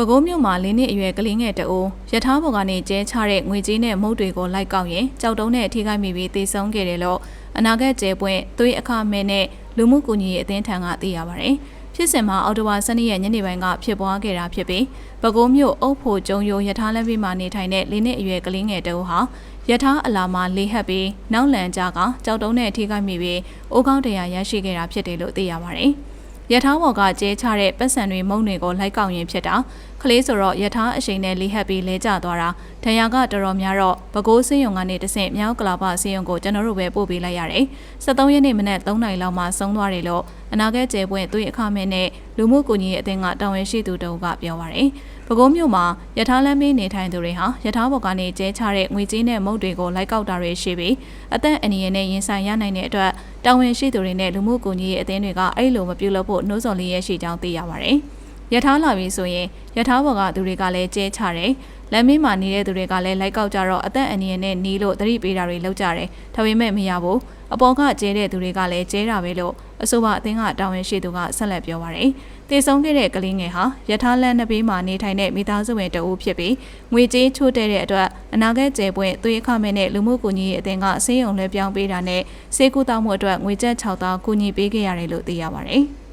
ပဲခူးမြို့မှာလေးနှစ်အရွယ်ကလေးငယ်တအိုးရထားပေါ်ကနေကျဲချတဲ့ငွေကြေးနဲ့မုတ်တွေကိုလိုက်ကောက်ရင်ကြောက်တုံးနဲ့ထိခိုက်မိပြီးသေဆုံးခဲ့တယ်လို့အနာဂတ်ကျဲပွင့်သွေးအခမဲ့နဲ့လူမှုကူညီရေးအသင်းထံကသိရပါဗျ။ဖြစ်စဉ်မှာအော်တိုဝါ12ရက်ညနေပိုင်းကဖြစ်ပွားခဲ့တာဖြစ်ပြီးပဲခူးမြို့အုပ်ဖို့ကျုံယိုရထားလမ်းဘေးမှာနေထိုင်တဲ့လေးနှစ်အရွယ်ကလေးငယ်တအိုးဟာရထားအလာမှာလေးဟပ်ပြီးနောက်လန်ကြားကကြောက်တုံးနဲ့ထိခိုက်မိပြီးအိုးကောင်းတရားရရှိခဲ့တာဖြစ်တယ်လို့သိရပါဗျ။ ရထားပေါ်ကကျဲချတဲ့ပတ်စံတွေမုံတွေကိုလိုက်ကောက်ရင်ဖြစ်တာကလေးဆိုတော့ရထားအရှိန်နဲ့လေးဟပ်ပြီးလဲကျသွားတာဒဏ်ရာကတော်တော်များတော့ဘကိုးစင်းယုံကနေတဆင့်မြောက်ကလာပစင်းယုံကိုကျွန်တော်တို့ပဲပို့ပေးလိုက်ရတယ်73ရက်နေ့မနက်3နာရီလောက်မှဆုံးသွားတယ်လို့အနာဂတ်ကျဲပွင့်သွေးအခမဲ့နဲ့လူမှုကူညီရေးအသင်းကတာဝန်ရှိသူတို့ကပြောပါရယ်ပဲခူးမြို့မှာရထားလမ်းမေးနေထိုင်သူတွေဟာရထားပေါ်ကနေကျဲချတဲ့ငွေကြေးနဲ့မုတ်တွေကိုလိုက်ကောက်တာတွေရှိပြီးအသက်အန္တရာယ်နဲ့ရင်ဆိုင်ရနိုင်တဲ့အတွက်တာဝန်ရှိသူတွေနဲ့လူမှုကူညီရေးအသင်းတွေကအဲ့လိုမပြုလုပ်ဖို့နှိုးဆော်လေးရရှိကြောင်းသိရပါတယ်။ရထားလာပြီဆိုရင်ရထားပေါ်ကသူတွေကလည်းကျဲချတယ်။လမ်းမေးမှာနေတဲ့သူတွေကလည်းလိုက်ကောက်ကြတော့အသက်အန္တရာယ်နဲ့နီးလို့သတိပေးတာတွေလုပ်ကြတယ်။ဒါပေမဲ့မရဘူး။အပေါ်ကကျဲတဲ့သူတွေကလည်းကျဲတာပဲလို့အဆိုပါအသင်းကတာဝန်ရှိသူကဆက်လက်ပြောပါရယ်။တည်ဆုံးခဲ့တဲ့ကလေးငယ်ဟာရထားလမ်းနှစ်ဘေးမှာနေထိုင်တဲ့မိသားစုဝင်တအုပ်ဖြစ်ပြီးငွေကြေးချိုးတဲ့တဲ့အတွက်အနာဂတ်ကျဲပွင့်သွေးအခမဲ့နဲ့လူမှုကူညီရေးအသင်းကဆေးရုံလွှဲပြောင်းပေးတာနဲ့စေကူတောင်းမှုအတွက်ငွေကျပ်6သောင်းကူညီပေးခဲ့ရတယ်လို့သိရပါရယ်။